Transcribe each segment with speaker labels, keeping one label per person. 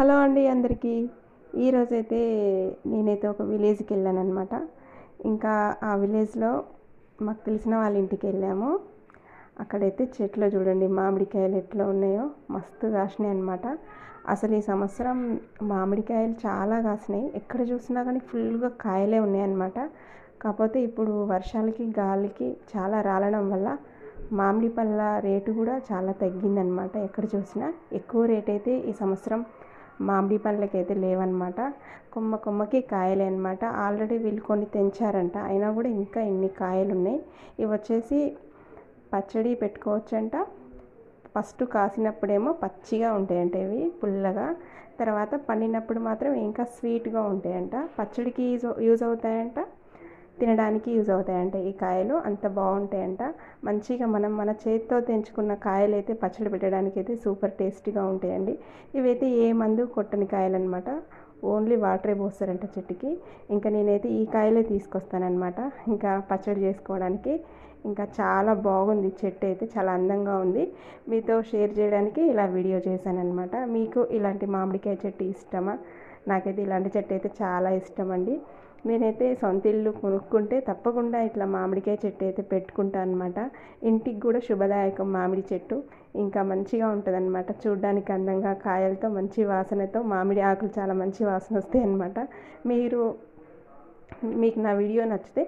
Speaker 1: Hello అండి అందరికీ. ఈరోజైతే నేనైతే ఒక విలేజ్కి వెళ్ళాను అనమాట ఇంకా ఆ విలేజ్లో మాకు తెలిసిన వాళ్ళ ఇంటికి వెళ్ళాము. అక్కడైతే చెట్లు చూడండి మామిడికాయలు ఎట్లా ఉన్నాయో మస్తు కాసినాయి అనమాట అసలు ఈ సంవత్సరం మామిడికాయలు చాలా కాసినాయి. ఎక్కడ చూసినా కానీ ఫుల్గా కాయలే ఉన్నాయన్నమాట కాకపోతే ఇప్పుడు వర్షాలకి గాలికి చాలా రాలడం వల్ల మామిడి పళ్ళ రేటు కూడా చాలా తగ్గిందనమాట ఎక్కడ చూసినా. ఎక్కువ రేట్ అయితే ఈ సంవత్సరం మామిడి పండ్లకి అయితే లేవన్నమాట. కొమ్మ కొమ్మకి కాయలే అనమాట ఆల్రెడీ వీళ్ళు కొన్ని తెంచారంట. అయినా కూడా ఇంకా ఇన్ని కాయలు ఉన్నాయి ఇవి వచ్చేసి పచ్చడి పెట్టుకోవచ్చంట. ఫస్ట్ కాసినప్పుడేమో పచ్చిగా ఉంటాయంట ఇవి పుల్లగా. తర్వాత పండినప్పుడు మాత్రం ఇంకా స్వీట్గా ఉంటాయంట. పచ్చడికి యూజ్ యూజ్ అవుతాయంట. తినడానికి యూజ్ అవుతాయంట. ఈ కాయలు అంత బాగుంటాయంట. మంచిగా మనం మన చేతితో తెంచుకున్న కాయలు అయితే పచ్చడి పెట్టడానికి అయితే సూపర్ టేస్టీగా ఉంటాయండి. ఇవైతే ఏ మందు కొట్టని కాయలు అనమాట ఓన్లీ వాటరే పోస్తారంట చెట్టుకి. ఇంకా నేనైతే ఈ కాయలే తీసుకొస్తానమాట ఇంకా పచ్చడి చేసుకోవడానికి. ఇంకా చాలా బాగుంది చెట్టు అయితే చాలా అందంగా ఉంది. మీతో షేర్ చేయడానికి ఇలా వీడియో చేశానమాట మీకు ఇలాంటి మామిడికాయ చెట్టు ఇష్టమా? నాకైతే ఇలాంటి చెట్టు అయితే చాలా ఇష్టం అండి నేనైతే సొంత ఇల్లు కొనుక్కుంటే తప్పకుండా ఇట్లా మామిడికాయ చెట్టు అయితే పెట్టుకుంటాను అనమాట ఇంటికి కూడా శుభదాయకం మామిడి చెట్టు. ఇంకా మంచిగా ఉంటుందన్నమాట. చూడ్డానికి అందంగా కాయలతో మంచి వాసనతో మామిడి ఆకులు చాలా మంచి వాసన వస్తాయి అనమాట మీరు మీకు నా వీడియో నచ్చితే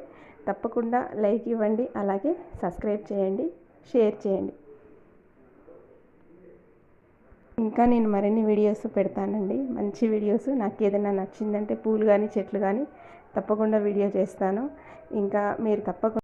Speaker 1: తప్పకుండా లైక్ ఇవ్వండి. అలాగే సబ్స్క్రైబ్ చేయండి షేర్ చేయండి. ఇంకా నేను మరిన్ని వీడియోస్ పెడతానండి. మంచి వీడియోస్. నాకు ఏదైనా నచ్చిందంటే పూలు కానీ చెట్లు కానీ తప్పకుండా వీడియో చేస్తాను. ఇంకా మీరు తప్పకుండా